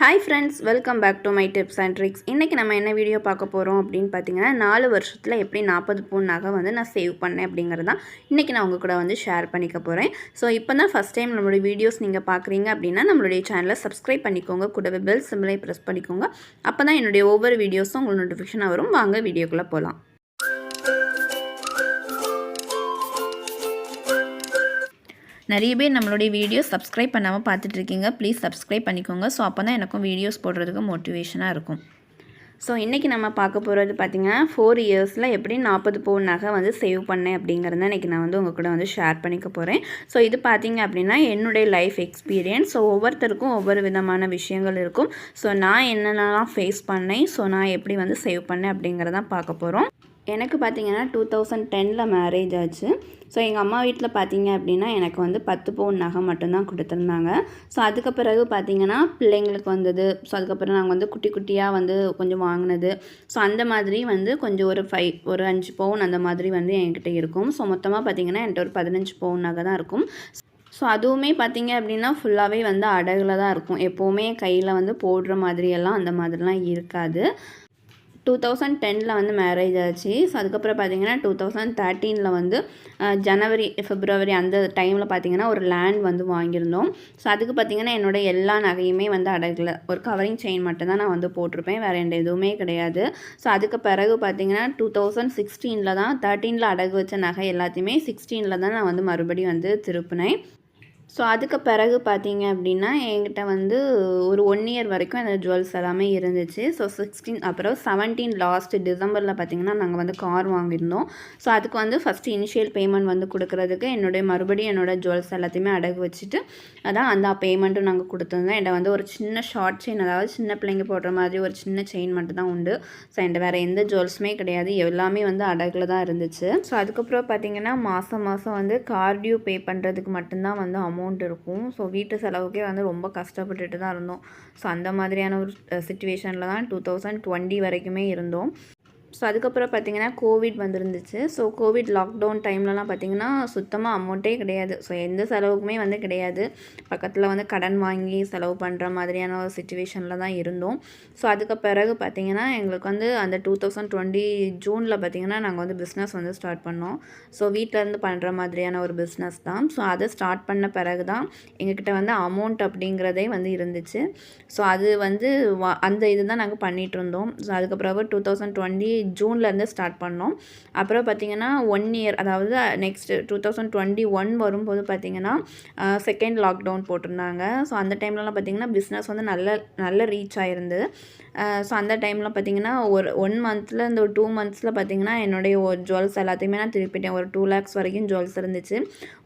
Hi friends welcome back to my tips and tricks இன்றைக்கி நம்ம என்ன வீடியோ பார்க்க போகிறோம் அப்படின்னு பார்த்தீங்கன்னா நாலு வருஷத்தில் எப்படி நாற்பது பவுன் நகை வந்து நான் சேவ் பண்ணேன் அப்படிங்கிறது தான் இன்றைக்கி நான் உங்கள் கூட வந்து ஷேர் பண்ணிக்க போகிறேன் ஸோ இப்போ தான் ஃபஸ்ட் டைம் நம்மளுடைய வீடியோஸ் நீங்கள் பார்க்குறீங்க அப்படின்னா நம்மளுடைய சேனலை சப்ஸ்கிரைப் பண்ணிக்கோங்க. கூடவே பெல் சிம்பிளை ப்ரெஸ் பண்ணிக்கோங்க. அப்போ தான் என்னுடைய ஒவ்வொரு வீடியோஸும் உங்களுக்கு நோட்டிஃபிகேஷன் வரும். வாங்க வீடியோக்குள்ளே போகலாம் நிறைய பேர் நம்மளுடைய வீடியோ சப்ஸ்கிரைப் பண்ணாமல் பார்த்துட்ருக்கீங்க. ப்ளீஸ் சப்ஸ்கிரைப் பண்ணிக்கோங்க. ஸோ அப்போ தான் எனக்கும் வீடியோஸ் போடுறதுக்கு மோட்டிவேஷனாக இருக்கும். ஸோ இன்றைக்கி நம்ம பார்க்க போகிறது பார்த்திங்கன்னா ஃபோர் இயர்ஸில் எப்படி நாற்பது பவுன் நகை வந்து சேவ் பண்ணேன் அப்படிங்கிறத இன்றைக்கி நான் வந்து உங்கள் கூட வந்து ஷேர் பண்ணிக்க போகிறேன் ஸோ இது பார்த்திங்க அப்படின்னா என்னுடைய லைஃப் எக்ஸ்பீரியன்ஸ் ஸோ ஒவ்வொருத்தருக்கும் ஒவ்வொரு விதமான விஷயங்கள் இருக்கும். ஸோ நான் என்னென்னலாம் ஃபேஸ் பண்ணேன்? ஸோ நான் எப்படி வந்து சேவ் பண்ணேன் அப்படிங்கிறதான் பார்க்க போகிறோம் எனக்கு பார்த்தீங்கன்னா டூ தௌசண்ட் டெனில் மேரேஜ் ஆச்சு. ஸோ எங்கள் அம்மா வீட்டில் பார்த்தீங்க அப்படின்னா எனக்கு வந்து பத்து பவுன் நகை மட்டும்தான் கொடுத்துருந்தாங்க. ஸோ அதுக்கு பிறகு பார்த்திங்கன்னா பிள்ளைங்களுக்கு வந்தது. ஸோ அதுக்கப்புறம் நாங்கள் வந்து குட்டி குட்டியாக வந்து கொஞ்சம் வாங்கினது. ஸோ அந்த மாதிரி வந்து கொஞ்சம் ஒரு ஃபைவ் ஒரு அஞ்சு பவுன் அந்த மாதிரி வந்து என்கிட்ட இருக்கும். ஸோ மொத்தமாக பார்த்தீங்கன்னா என்கிட்ட ஒரு பதினஞ்சு பவுன் நகை தான் இருக்கும். ஸோ அதுவுமே பார்த்தீங்க அப்படின்னா ஃபுல்லாகவே வந்து அடகில் தான் இருக்கும். எப்போவுமே கையில் வந்து போடுற மாதிரியெல்லாம் அந்த மாதிரிலாம் இருக்காது. டூ தௌசண்ட் டெனில் வந்து மேரேஜ் ஆச்சு. ஸோ அதுக்கப்புறம் பார்த்தீங்கன்னா டூ தௌசண்ட் தேர்ட்டீனில் வந்து ஜனவரி ஃபிப்ரவரி அந்த டைமில் பார்த்தீங்கன்னா ஒரு லேண்ட் வந்து வாங்கியிருந்தோம். ஸோ அதுக்கு பார்த்தீங்கன்னா என்னோடய எல்லா நகையுமே வந்து அடகல ஒரு கவரிங் செயின் மட்டும் தான் நான் வந்து போட்டிருப்பேன். வேறு எந்த எதுவுமே கிடையாது. ஸோ அதுக்கு பிறகு பார்த்தீங்கன்னா டூ தௌசண்ட் சிக்ஸ்டீனில் தான் தேர்ட்டீனில் அடகு வச்ச நகை எல்லாத்தையுமே சிக்ஸ்டீனில் தான் நான் வந்து மறுபடியும் வந்து திருப்பினேன். ஸோ அதுக்கு பிறகு பார்த்தீங்க அப்படின்னா என்கிட்ட வந்து ஒரு ஒன் இயர் வரைக்கும் அந்த ஜுவல்ஸ் எல்லாமே இருந்துச்சு. ஸோ சிக்ஸ்டீன் அப்புறம் செவன்டீன் லாஸ்ட் டிசம்பரில் பார்த்தீங்கன்னா நாங்கள் வந்து கார் வாங்கியிருந்தோம். ஸோ அதுக்கு வந்து ஃபஸ்ட்டு இனிஷியல் பேமெண்ட் வந்து கொடுக்குறதுக்கு என்னுடைய மறுபடியும் என்னோடய ஜுவல்ஸ் எல்லாத்தையுமே அடகு வச்சுட்டு அதான் அந்த பேமெண்ட்டும் நாங்கள் கொடுத்துருந்தோம் என்கிட்ட வந்து ஒரு சின்ன ஷார்ட் செயின் அதாவது சின்ன பிள்ளைங்க போடுற மாதிரி ஒரு சின்ன செயின் மட்டும் தான் உண்டு. ஸோ என்கிட்ட வேறு எந்த ஜுவல்ஸுமே கிடையாது. எல்லாமே வந்து அடகில் தான் இருந்துச்சு. ஸோ அதுக்கப்புறம் பார்த்தீங்கன்னா மாதம் மாதம் வந்து கார்டியூ பே பண்ணுறதுக்கு மட்டும்தான் வந்து அமௌண்ட் அமௌண்ட் இருக்கும். ஸோ வீட்டு செலவுக்கே வந்து ரொம்ப கஷ்டப்பட்டுட்டு தான் இருந்தோம். ஸோ அந்த மாதிரியான ஒரு சுச்சுவேஷனில் தான் டூ தௌசண்ட் டுவெண்ட்டி வரைக்குமே இருந்தோம். ஸோ அதுக்கப்புறம் பார்த்திங்கன்னா கோவிட் வந்துருந்துச்சு. ஸோ கோவிட் லாக்டவுன் டைம்லலாம் பார்த்திங்கன்னா சுத்தமாக அமௌண்ட்டே கிடையாது. ஸோ எந்த செலவுக்குமே வந்து கிடையாது. பக்கத்தில் வந்து கடன் வாங்கி செலவு பண்ணுற மாதிரியான ஒரு சுச்சுவேஷனில் தான் இருந்தோம். ஸோ அதுக்கு பிறகு பார்த்திங்கன்னா எங்களுக்கு வந்து அந்த டூ தௌசண்ட் டுவெண்ட்டி ஜூனில் பார்த்திங்கன்னா நாங்கள் வந்து பிஸ்னஸ் வந்து ஸ்டார்ட் பண்ணோம். ஸோ வீட்டிலேருந்து பண்ணுற மாதிரியான ஒரு பிஸ்னஸ் தான். ஸோ அதை ஸ்டார்ட் பண்ண பிறகு தான் எங்ககிட்ட வந்து அமௌண்ட் அப்படிங்கிறதே வந்து இருந்துச்சு. ஸோ அது வந்து அந்த இது தான் நாங்கள் பண்ணிகிட்டு இருந்தோம். ஸோ அதுக்கப்புறம் டூ தௌசண்ட் டுவெண்ட்டி ஜூன்லேருந்து ஸ்டார்ட் பண்ணோம். அப்புறம் பார்த்திங்கன்னா ஒன் இயர் அதாவது next two thousand twenty one வரும்போது பார்த்திங்கன்னா செகண்ட் லாக்டவுன் போட்டிருந்தாங்க. ஸோ அந்த டைம்லலாம் பார்த்திங்கன்னா பிஸ்னஸ் வந்து நல்ல நல்ல ரீச் ஆகிருந்து ஸோ அந்த டைமில் பார்த்திங்கன்னா ஒரு ஒன் மந்த்தில் இந்த ஒரு டூ மந்த்ஸில் பார்த்திங்கன்னா என்னுடைய ஜுவல்ஸ் எல்லாத்தையுமே நான் திருப்பிட்டேன். ஒரு டூ லேக்ஸ் வரைக்கும் ஜுவல்ஸ் இருந்துச்சு.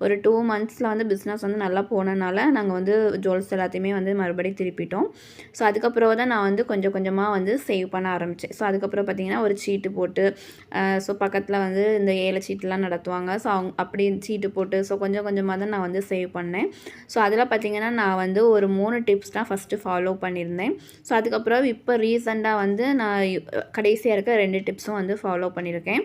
ஒரு டூ மந்த்ஸில் வந்து பிஸ்னஸ் வந்து நல்லா போனனால நாங்கள் வந்து ஜுவல்ஸ் எல்லாத்தையுமே வந்து மறுபடியும் திருப்பிட்டோம். ஸோ அதுக்கப்புறம் தான் நான் வந்து கொஞ்சம் கொஞ்சமாக வந்து சேவ் பண்ண ஆரம்பித்தேன் ஸோ அதுக்கப்புறம் பார்த்திங்கன்னா ஒரு சீட்டு போட்டு ஸோ பக்கத்தில் வந்து இந்த ஏழை சீட்டுலாம் நடத்துவாங்க. ஸோ அவங்க அப்படி சீட்டு போட்டு ஸோ கொஞ்சம் கொஞ்சமாக தான் நான் வந்து சேவ் பண்ணேன். ஸோ அதில் பார்த்திங்கன்னா நான் வந்து ஒரு மூணு டிப்ஸ் தான் ஃபஸ்ட்டு ஃபாலோ பண்ணியிருந்தேன். ஸோ அதுக்கப்புறம் இப்போ ரீசெண்டாக வந்து நான் கடைசியாக இருக்க ரெண்டு டிப்ஸும் வந்து ஃபாலோ பண்ணியிருக்கேன்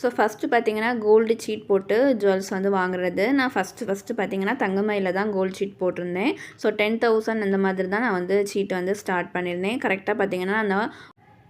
ஸோ ஃபஸ்ட்டு பார்த்தீங்கன்னா கோல்டு சீட் போட்டு ஜுவல்ஸ் வந்து வாங்குறது. நான் ஃபஸ்ட்டு ஃபஸ்ட்டு பார்த்தீங்கன்னா தங்கமயில தான் கோல்டு சீட் போட்டிருந்தேன். ஸோ டென் தௌசண்ட் அந்த மாதிரி தான் நான் வந்து சீட்டை வந்து ஸ்டார்ட் பண்ணியிருந்தேன் கரெக்டாக பார்த்தீங்கன்னா அந்த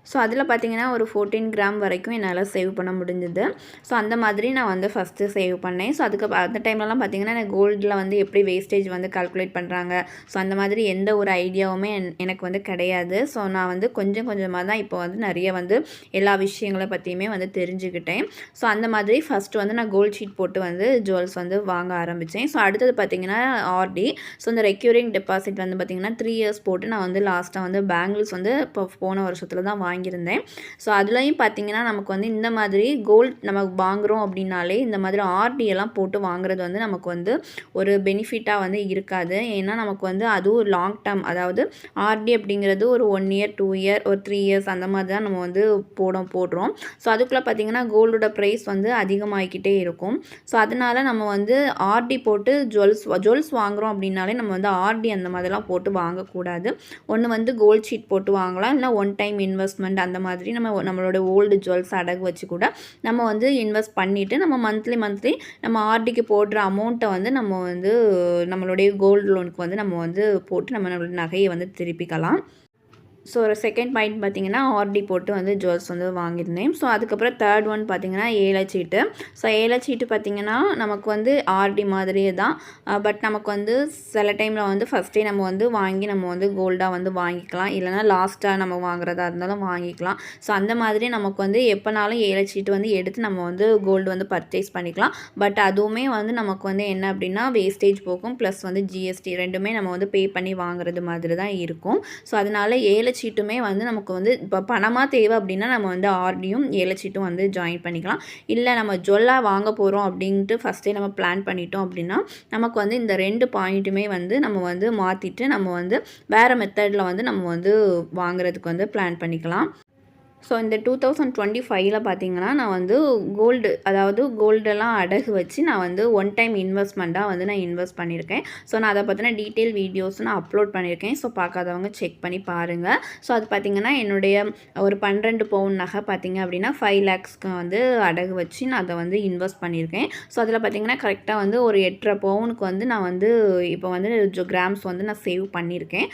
ஸோ அதில் பார்த்தீங்கன்னா ஒரு ஃபோர்டீன் கிராம் வரைக்கும் என்னால் சேவ் பண்ண முடிஞ்சுது. ஸோ அந்த மாதிரி நான் வந்து ஃபஸ்ட்டு சேவ் பண்ணேன். ஸோ அதுக்கு அந்த டைம்லலாம் பார்த்தீங்கன்னா எனக்கு கோல்டில் வந்து எப்படி வேஸ்டேஜ் வந்து கால்குலேட் பண்ணுறாங்க ஸோ அந்த மாதிரி எந்த ஒரு ஐடியாவுமே எனக்கு வந்து கிடையாது. ஸோ நான் வந்து கொஞ்சம் கொஞ்சமாக தான் இப்போ வந்து நிறைய வந்து எல்லா விஷயங்களை பற்றியுமே வந்து தெரிஞ்சுக்கிட்டேன். ஸோ அந்த மாதிரி ஃபஸ்ட்டு வந்து நான் கோல்ட் ஷீட் போட்டு வந்து ஜுவல்ஸ் வந்து வாங்க ஆரம்பித்தேன் ஸோ அடுத்தது பார்த்தீங்கன்னா ஆர்டி ஸோ இந்த ரெக்யூரிங் டெபாசிட் வந்து பார்த்திங்கன்னா த்ரீ இயர்ஸ் போட்டு நான் வந்து லாஸ்ட்டாக வந்து பேங்கிள்ஸ் வந்து இப்போ போன வருஷத்தில் தான் வாங்கியிருந்தேன். ஸோ அதுலேயும் பார்த்தீங்கன்னா நமக்கு வந்து இந்த மாதிரி கோல்ட் நம்ம வாங்குகிறோம் அப்படின்னாலே இந்த மாதிரி ஆர்டி எல்லாம் போட்டு வாங்குறது வந்து நமக்கு வந்து ஒரு பெனிஃபிட்டாக வந்து இருக்காது. ஏன்னா நமக்கு வந்து அதுவும் லாங் டேர்ம் அதாவது ஆர்டி அப்படிங்கிறது ஒரு ஒன் இயர் டூ இயர் ஒரு த்ரீ இயர்ஸ் அந்த மாதிரி தான் நம்ம வந்து போட போடுறோம். ஸோ அதுக்குள்ளே பார்த்திங்கன்னா கோல்டோட ப்ரைஸ் வந்து அதிகமாகிக்கிட்டே இருக்கும். ஸோ அதனால் நம்ம வந்து ஆர்டி போட்டு ஜுவல்ஸ் ஜுவல்ஸ் வாங்குகிறோம் அப்படின்னாலே நம்ம வந்து ஆர்டி அந்த மாதிரிலாம் போட்டு வாங்கக்கூடாது. ஒன்று வந்து கோல்ட் ஷீட் போட்டு வாங்கலாம். இல்லை ஒன் டைம் இன்வெஸ்ட்மெண்ட் இன்வெஸ்ட்மெண்ட் அந்த மாதிரி நம்ம நம்மளோட ஓல்டு ஜுவல்ஸ் அடகு வச்சு கூட நம்ம வந்து இன்வெஸ்ட் பண்ணிவிட்டு நம்ம மந்த்லி மந்த்லி நம்ம ஆர்டிக்கு போடுற அமௌண்ட்டை வந்து நம்ம வந்து நம்மளுடைய கோல்டு லோனுக்கு வந்து நம்ம வந்து போட்டு நம்ம நம்மளோட நகையை வந்து திருப்பிக்கலாம். ஸோ ஒரு செகண்ட் பாயிண்ட் பார்த்தீங்கன்னா ஆர்டி போட்டு வந்து ஜுவல்ஸ் வந்து வாங்கியிருந்தேன். ஸோ அதுக்கப்புறம் தேர்ட் ஒன் பார்த்தீங்கன்னா ஏலச்சீட்டு ஸோ ஏலச்சீட்டு பார்த்தீங்கன்னா நமக்கு வந்து ஆர்டி மாதிரியே தான். பட் நமக்கு வந்து சில டைமில் வந்து ஃபஸ்ட்டே நம்ம வந்து வாங்கி நம்ம வந்து கோல்டாக வந்து வாங்கிக்கலாம். இல்லைனா லாஸ்ட்டாக நம்ம வாங்குறதா இருந்தாலும் வாங்கிக்கலாம். ஸோ அந்த மாதிரி நமக்கு வந்து எப்போனாலும் ஏலச்சீட்டு வந்து எடுத்து நம்ம வந்து கோல்டு வந்து பர்ச்சேஸ் பண்ணிக்கலாம். பட் அதுவுமே வந்து நமக்கு வந்து என்ன அப்படின்னா வேஸ்டேஜ் போகும். ப்ளஸ் வந்து ஜிஎஸ்டி ரெண்டுமே நம்ம வந்து பே பண்ணி வாங்குறது மாதிரி தான் இருக்கும். ஸோ அதனால் ஏல ஏலச்சீட்டுமே வந்து நமக்கு வந்து இப்போ பணமாக தேவை அப்படின்னா நம்ம வந்து ஆர்டியும் ஏலச்சீட்டும் வந்து ஜாயின் பண்ணிக்கலாம். இல்லை நம்ம ஜுவல்லாக வாங்க போகிறோம் அப்படின்ட்டு ஃபஸ்ட்டே நம்ம பிளான் பண்ணிட்டோம் அப்படின்னா நமக்கு வந்து இந்த ரெண்டு பாயிண்ட்டுமே வந்து நம்ம வந்து மாற்றிட்டு நம்ம வந்து வேறு மெத்தடில் வந்து நம்ம வந்து வாங்குறதுக்கு வந்து பிளான் பண்ணிக்கலாம். ஸோ இந்த டூ தௌசண்ட் டுவெண்ட்டி ஃபைவ்ல பார்த்தீங்கன்னா நான் வந்து கோல்டு அதாவது கோல்டெல்லாம் அடகு வச்சு நான் வந்து ஒன் டைம் இன்வெஸ்ட்மெண்ட்டாக வந்து நான் இன்வெஸ்ட் பண்ணியிருக்கேன். ஸோ நான் அதை பற்றின டீட்டெயில் வீடியோஸ் நான் அப்லோட் பண்ணியிருக்கேன். ஸோ பார்க்காதவங்க செக் பண்ணி பாருங்கள் ஸோ அது பார்த்திங்கன்னா என்னுடைய ஒரு பன்னிரெண்டு பவுன் நகை பார்த்திங்க அப்படின்னா ஃபைவ் லேக்ஸ்க்கு வந்து அடகு வச்சு நான் அதை வந்து இன்வெஸ்ட் பண்ணியிருக்கேன். ஸோ அதில் பார்த்திங்கன்னா கரெக்டாக வந்து ஒரு எட்டரை பவுனுக்கு வந்து நான் வந்து இப்போ வந்து கிராம்ஸ் வந்து நான் சேவ் பண்ணியிருக்கேன்.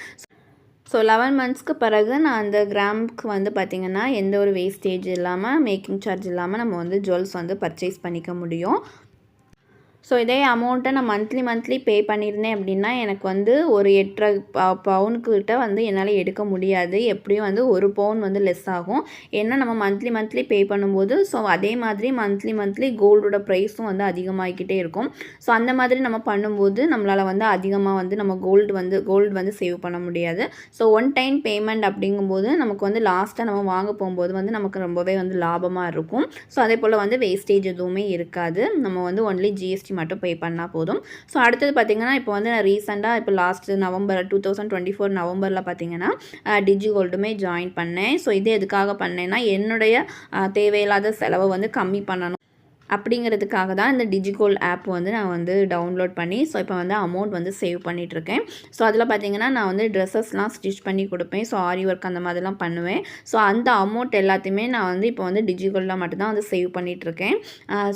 ஸோ லெவன் மந்த்ஸ்க்கு பிறகு நான் அந்த கிராமுக்கு வந்து பார்த்திங்கன்னா எந்த ஒரு வேஸ்டேஜ் இல்லாமல் மேக்கிங் சார்ஜ் இல்லாமல் நம்ம வந்து ஜுவல்ஸ் வந்து பர்ச்சேஸ் பண்ணிக்க முடியும். ஸோ இதே அமௌண்ட்டை நான் மந்த்லி மந்த்லி பே பண்ணியிருந்தேன் அப்படின்னா எனக்கு வந்து ஒரு எட்டரை பவுனுக்கிட்ட வந்து என்னால் எடுக்க முடியாது. எப்படியும் வந்து ஒரு பவுன் வந்து லெஸ் ஆகும். ஏன்னா நம்ம மந்த்லி மந்த்லி பே பண்ணும்போது ஸோ அதே மாதிரி மந்த்லி மந்த்லி கோல்டோட ப்ரைஸும் வந்து அதிகமாகிக்கிட்டே இருக்கும். ஸோ அந்த மாதிரி நம்ம பண்ணும்போது நம்மளால் வந்து அதிகமாக வந்து நம்ம கோல்டு வந்து கோல்டு வந்து சேவ் பண்ண முடியாது. ஸோ ஒன் டைம் பேமெண்ட் அப்படிங்கும்போது நமக்கு வந்து லாஸ்ட்டாக நம்ம வாங்க போகும்போது வந்து நமக்கு ரொம்பவே வந்து லாபமாக இருக்கும். ஸோ அதே போல் வந்து வேஸ்டேஜ் எதுவுமே இருக்காது. நம்ம வந்து ஒன்லி ஜிஎஸ்டி மட்டும் பே பண்ணால் போதும். ஸோ அடுத்தது பார்த்திங்கன்னா இப்போ வந்து நான் ரீசெண்டாக இப்போ last November two thousand twenty four நவம்பரில் பார்த்தீங்கன்னா டிஜி கோல்டுமே ஜாயின் பண்ணேன். ஸோ இது எதுக்காக பண்ணேன்னா என்னுடைய தேவையில்லாத செலவை வந்து கம்மி பண்ணணும். அப்படிங்கிறதுக்காக தான் இந்த டிஜிகோல் ஆப் வந்து நான் வந்து டவுன்லோட் பண்ணி ஸோ இப்போ வந்து அமௌண்ட் வந்து சேவ் பண்ணிகிட்ருக்கேன் ஸோ அதில் பார்த்தீங்கன்னா நான் வந்து ட்ரெஸ்ஸஸ்லாம் ஸ்டிச் பண்ணி கொடுப்பேன். ஸோ ஆரி ஒர்க் அந்த மாதிரிலாம் பண்ணுவேன். ஸோ அந்த அமௌண்ட் எல்லாத்தையுமே நான் வந்து இப்போ வந்து டிஜிகோலில் மட்டும்தான் வந்து சேவ் பண்ணிகிட்ருக்கேன்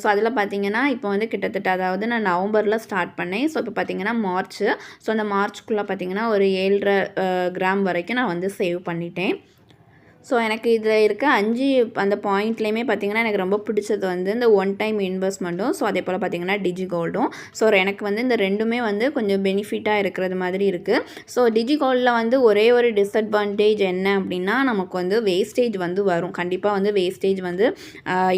ஸோ அதில் பார்த்தீங்கன்னா இப்போ வந்து கிட்டத்தட்ட அதாவது நான் நவம்பரில் ஸ்டார்ட் பண்ணேன். ஸோ இப்போ பார்த்தீங்கன்னா மார்ச் ஸோ அந்த மார்ச்சுக்குள்ளே பார்த்தீங்கன்னா ஒரு ஏழரை கிராம் வரைக்கும் நான் வந்து சேவ் பண்ணிட்டேன். ஸோ எனக்கு இதில் இருக்க அஞ்சு அந்த பாயிண்ட்லேயுமே பார்த்திங்கன்னா எனக்கு ரொம்ப பிடிச்சது வந்து இந்த ஒன் டைம் இன்வெஸ்ட்மெண்ட்டும் ஸோ அதே போல் பார்த்திங்கன்னா டிஜி கோல்டும் ஸோ எனக்கு வந்து இந்த ரெண்டுமே வந்து கொஞ்சம் பெனிஃபிட்டாக இருக்கிறது மாதிரி இருக்குது ஸோ டிஜி கோல்டில் வந்து ஒரே ஒரு டிஸ்அட்வான்டேஜ் என்ன அப்படின்னா நமக்கு வந்து வேஸ்டேஜ் வந்து வரும். கண்டிப்பாக வந்து வேஸ்டேஜ் வந்து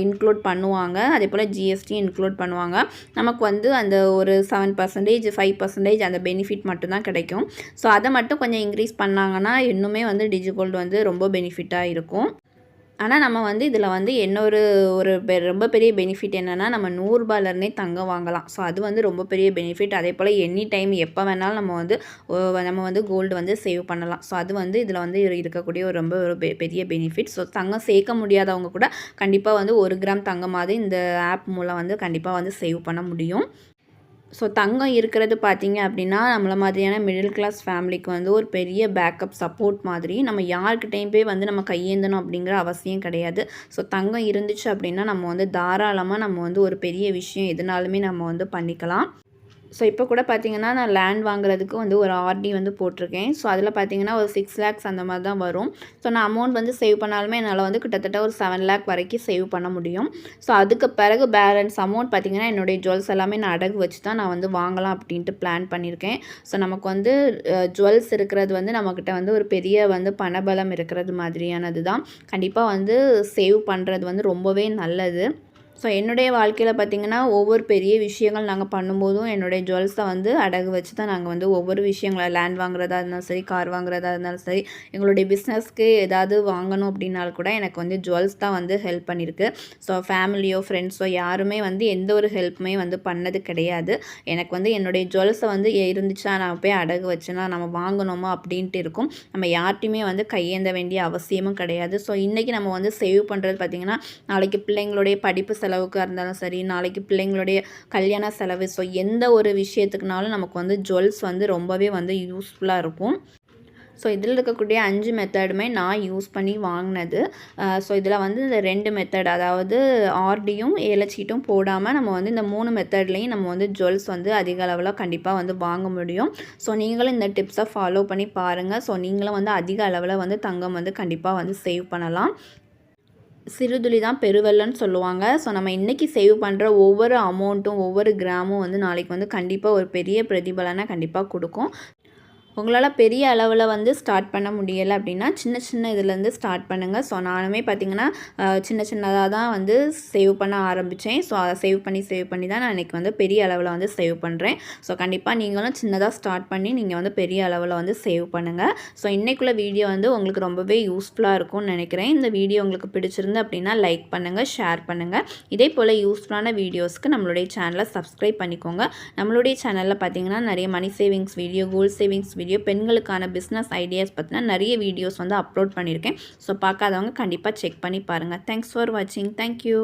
இன்க்ளூட் பண்ணுவாங்க. அதே போல் ஜிஎஸ்டி இன்க்ளூட் பண்ணுவாங்க. நமக்கு வந்து அந்த ஒரு செவன் பர்சன்டேஜ் ஃபைவ் பர்சன்டேஜ் அந்த பெனிஃபிட் மட்டும்தான் கிடைக்கும். ஸோ அதை மட்டும் கொஞ்சம் இன்க்ரீஸ் பண்ணாங்கன்னா இன்னுமே வந்து டிஜி கோல்டு வந்து ரொம்ப பெனிஃபிட் பெனிஃபிட்டாக இருக்கும். ஆனால் நம்ம வந்து இதில் வந்து இன்னொரு ஒரு ரொம்ப பெரிய பெனிஃபிட் என்னென்னா நம்ம நூறுரூபாலேருந்தே தங்கம் வாங்கலாம். ஸோ அது வந்து ரொம்ப பெரிய பெனிஃபிட் அதே போல் எனி டைம் எப்போ வேணாலும் நம்ம வந்து நம்ம வந்து கோல்டு வந்து சேவ் பண்ணலாம். ஸோ அது வந்து இதில் வந்து இருக்கக்கூடிய ஒரு ரொம்ப ஒரு பெரிய பெனிஃபிட் ஸோ தங்கம் சேர்க்க முடியாதவங்க கூட கண்டிப்பாக வந்து ஒரு கிராம் தங்கமாவது இந்த ஆப் மூலம் வந்து கண்டிப்பாக வந்து சேவ் பண்ண முடியும். ஸோ தங்கம் இருக்கிறது பார்த்திங்க அப்படின்னா நம்மளை மாதிரியான மிடில் கிளாஸ் ஃபேமிலிக்கு வந்து ஒரு பெரிய பேக்கப் சப்போர்ட் மாதிரி நம்ம யாருக்கிட்டையும் போய் வந்து நம்ம கையேந்தணும் அப்படிங்கிற அவசியம் கிடையாது. ஸோ தங்கம் இருந்துச்சு அப்படின்னா நம்ம வந்து தாராளமாக நம்ம வந்து ஒரு பெரிய விஷயம் எதுனாலுமே நம்ம வந்து பண்ணிக்கலாம். ஸோ இப்போ கூட பார்த்தீங்கன்னா நான் லேண்ட் வாங்குறதுக்கு வந்து ஒரு ஆர்டி வந்து போட்டிருக்கேன். ஸோ அதில் பார்த்தீங்கன்னா ஒரு சிக்ஸ் லேக்ஸ் அந்த மாதிரி தான் வரும். ஸோ நான் அமௌண்ட் வந்து சேவ் பண்ணாலுமே என்னால் வந்து கிட்டத்தட்ட ஒரு செவன் லேக் வரைக்கும் சேவ் பண்ண முடியும். ஸோ அதுக்கு பிறகு பேலன்ஸ் அமௌண்ட் பார்த்திங்கன்னா என்னுடைய ஜுவல்ஸ் எல்லாமே நான் அடகு வச்சு தான் நான் வந்து வாங்கலாம் அப்படின்ட்டு பிளான் பண்ணியிருக்கேன் ஸோ நமக்கு வந்து ஜுவல்ஸ் இருக்கிறது வந்து நம்மக்கிட்ட வந்து ஒரு பெரிய வந்து பணபலம் இருக்கிறது மாதிரியானது தான் கண்டிப்பாக வந்து சேவ் பண்ணுறது வந்து ரொம்பவே நல்லது. ஸோ என்னுடைய வாழ்க்கையில் பார்த்திங்கன்னா ஒவ்வொரு பெரிய விஷயங்கள் நாங்கள் பண்ணும்போதும் என்னுடைய ஜுவல்ஸை வந்து அடகு வச்சு தான் நாங்கள் வந்து ஒவ்வொரு விஷயங்களை லேண்ட் வாங்குறதா இருந்தாலும் சரி கார் வாங்குறதா இருந்தாலும் சரி எங்களுடைய பிஸ்னஸ்க்கு ஏதாவது வாங்கணும் அப்படின்னாலும் கூட எனக்கு வந்து ஜுவல்ஸ் தான் வந்து ஹெல்ப் பண்ணியிருக்கு ஸோ ஃபேமிலியோ ஃப்ரெண்ட்ஸோ யாருமே வந்து எந்த ஒரு ஹெல்ப்புமே வந்து பண்ணது கிடையாது. எனக்கு வந்து என்னுடைய ஜுவல்ஸை வந்து இருந்துச்சா நான் போய் அடகு வச்சுனா நம்ம வாங்கணுமா அப்படின்ட்டு இருக்கும். நம்ம யார்ட்டையுமே வந்து கையேந்த வேண்டிய அவசியமும் கிடையாது. ஸோ இன்றைக்கி நம்ம வந்து சேவ் பண்ணுறது பார்த்திங்கன்னா நாளைக்கு பிள்ளைங்களுடைய படிப்பு செலவு செலவுக்காக இருந்தாலும் சரி நாளைக்கு பிள்ளைங்களுடைய கல்யாண செலவு ஸோ எந்த ஒரு விஷயத்துக்குனாலும் நமக்கு வந்து ஜுவல்ஸ் வந்து ரொம்பவே வந்து யூஸ்ஃபுல்லாக இருக்கும். ஸோ இதில் இருக்கக்கூடிய அஞ்சு மெத்தடுமே நான் யூஸ் பண்ணி வாங்கினது. ஸோ இதில் வந்து இந்த ரெண்டு மெத்தட் அதாவது ஆர்டியும் ஏலச்சீட்டும் போடாமல் நம்ம வந்து இந்த மூணு மெத்தட்லேயும் நம்ம வந்து ஜுவல்ஸ் வந்து அதிக அளவில் கண்டிப்பாக வந்து வாங்க முடியும். ஸோ நீங்களும் இந்த டிப்ஸை ஃபாலோ பண்ணி பாருங்கள் ஸோ நீங்களும் வந்து அதிக அளவில் வந்து தங்கம் வந்து கண்டிப்பாக வந்து சேவ் பண்ணலாம். சிறுதுளி தான் பெருவெள்ளன்னு சொல்லுவாங்க. ஸோ நம்ம இன்றைக்கி சேவ் பண்ணுற ஒவ்வொரு அமௌண்ட்டும் ஒவ்வொரு கிராமும் வந்து நாளைக்கு வந்து கண்டிப்பாக ஒரு பெரிய பிரதிபலனை கண்டிப்பாக கொடுக்கும். உங்களால் பெரிய அளவில் வந்து ஸ்டார்ட் பண்ண முடியலை அப்படின்னா சின்ன சின்ன இதுலேருந்து ஸ்டார்ட் பண்ணுங்கள் ஸோ நானுமே பார்த்திங்கன்னா சின்ன சின்னதாக தான் வந்து சேவ் பண்ண ஆரம்பித்தேன் ஸோ அதை சேவ் பண்ணி சேவ் பண்ணி தான் நான் இன்றைக்கி வந்து பெரிய அளவில் வந்து சேவ் பண்ணுறேன் ஸோ கண்டிப்பாக நீங்களும் சின்னதாக ஸ்டார்ட் பண்ணி நீங்கள் வந்து பெரிய அளவில் வந்து சேவ் பண்ணுங்கள் ஸோ இன்றைக்குள்ள வீடியோ வந்து உங்களுக்கு ரொம்பவே யூஸ்ஃபுல்லாக இருக்கும்னு நினைக்கிறேன். இந்த வீடியோ உங்களுக்கு பிடிச்சிருந்து அப்படின்னா லைக் பண்ணுங்கள் ஷேர் பண்ணுங்கள் இதே போல் யூஸ்ஃபுல்லான வீடியோஸ்க்கு நம்மளுடைய சேனலை சப்ஸ்கிரைப் பண்ணிக்கோங்க. நம்மளுடைய சேனலில் பார்த்தீங்கன்னா நிறைய money savings video gold savings video பெண்களுக்கான பிஸ்னஸ் ஐடியாஸ் பற்றினா நிறைய வீடியோஸ் வந்து அப்லோட் பண்ணியிருக்கேன் ஸோ பார்க்காதவங்க கண்டிப்பாக செக் பண்ணி பாருங்கள் தேங்க்ஸ் ஃபார் வாட்சிங் தேங்க்யூ